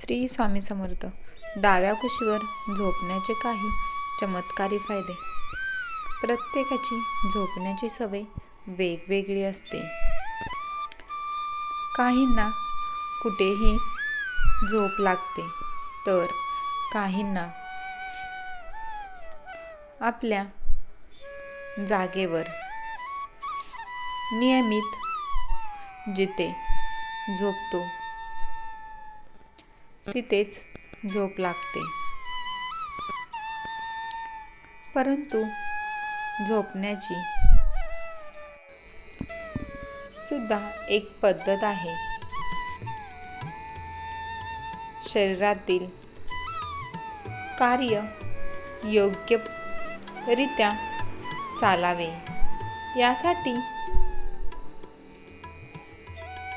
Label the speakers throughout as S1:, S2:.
S1: श्री स्वामी समर्थ. डाव्या कुशीवर झोपण्याचे काही चमत्कारी फायदे. प्रत्येकाची झोपण्याची सवय वेगवेगळी असते. काहींना कुठेही झोप लागते तर काहींना आपल्या जागेवर नियमित जिथे झोपतो तिथेच झोप लागते. परंतु झोपण्याची सुद्धा एक पद्धत आहे. शरीरातील कार्य योग्यरित्या चालावे. यासाठी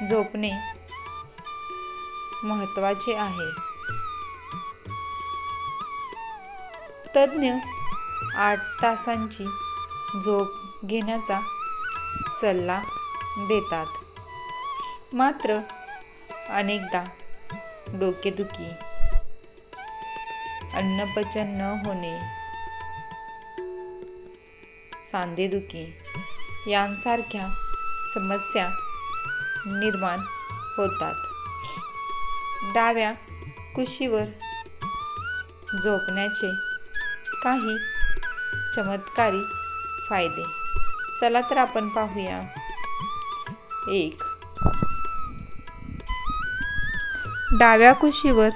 S1: झोपणे महत्त्वाचे आहे. तज्ज्ञ आठ तासांची झोप घेण्याचा सल्ला देतात. मात्र अनेकदा डोकेदुखी अन्नपचन न होणे सांधेदुखी यांसारख्या समस्या निर्माण होतात. डाव्या कुशीवर झोपण्याचे काही चमत्कारी फायदे. चला तर आपण पाहूया. एक. डाव्या कुशीवर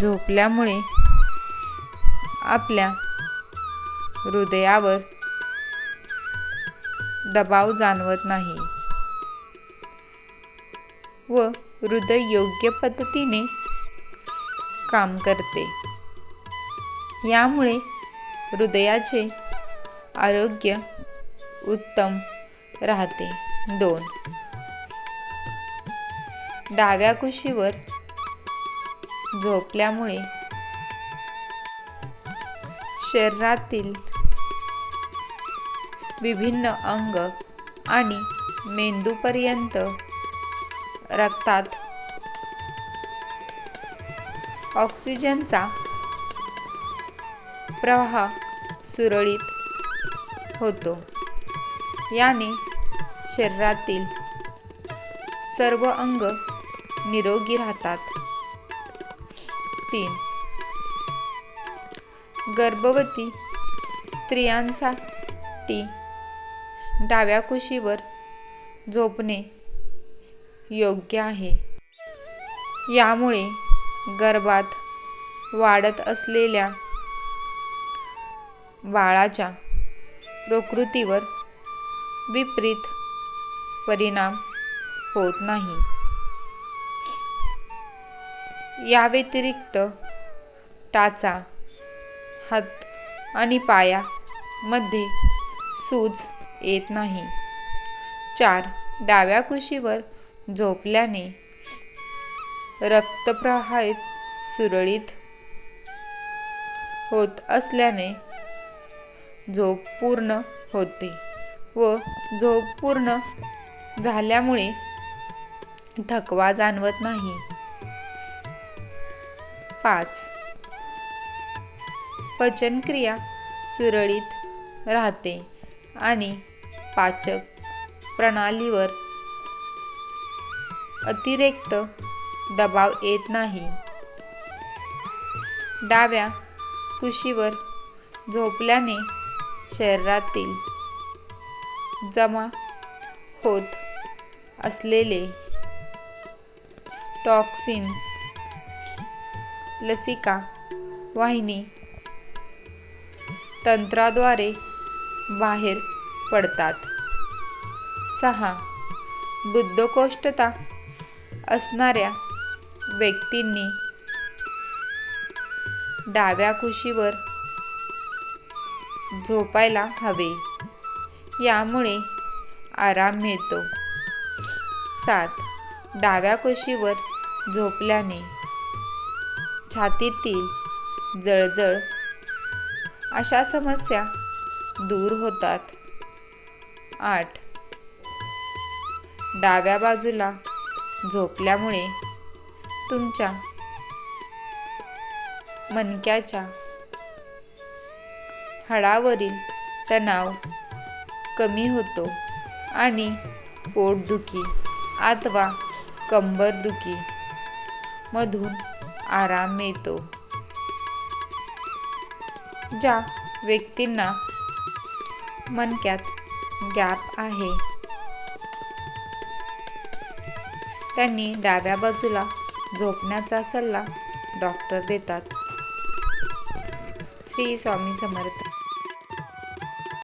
S1: झोपल्यामुळे आपल्या हृदयावर दबाव जाणवत नाही. व हृदय योग्य पद्धतीने काम करते. यामुळे हृदयाचे आरोग्य उत्तम राहते. दोन. डाव्या कुशीवर झोपल्यामुळे शरीरातील विभिन्न अंग आणि मेंदूपर्यंत रक्तात. ऑक्सिजनचा प्रवाह सुरळीत होतो. याने शरीरातील सर्व अंग निरोगी राहतात. तीन. गर्भवती स्त्रियांसाठी डाव्या कुशीवर झोपणे योग्य आहे. यामुळे गर्भात वाढत असलेल्या बाळाच्या प्रकृतीवर विपरीत परिणाम होत नाही. या व्यतिरिक्त टाचा हात आणि पायामध्ये सूज येत नाही. चार डाव्या कुशीवर झोपल्याने रक्तप्रवाहित सुरळीत होत असल्याने झोप पूर्ण होते व झोप पूर्ण झाल्यामुळे थकवा जाणवत नाही. पाच. पचनक्रिया सुरळीत राहते आणि पाचक प्रणालीवर अतिरिक्त दबाव येत नाही. डाव्या कुशीवर झोपल्याने शरीरातील जमा होत असलेले टॉक्सिन लसिका वाहिनी तंत्राद्वारे बाहेर पडतात. सहा. बुद्धकोष्ठता असणाऱ्या व्यक्तींनी डाव्या कुशीवर झोपायला हवे. यामुळे आराम मिळतो. सात. डाव्या कुशीवर झोपल्याने छातीतील जळजळ अशा समस्या दूर होतात. आठ. डाव्या बाजूला झोपल्यामुळे तुमच्या मणक्याच्या हाडावरील तणाव कमी होतो आणि पोटदुखी अथवा कंबरदुखी मधून आराम मिळतो. ज्या व्यक्तींना मणक्यात गॅप आहे त्यांनी डाव्या बाजूला झोपण्याचा सल्ला डॉक्टर देतात. श्री स्वामी समर्थ.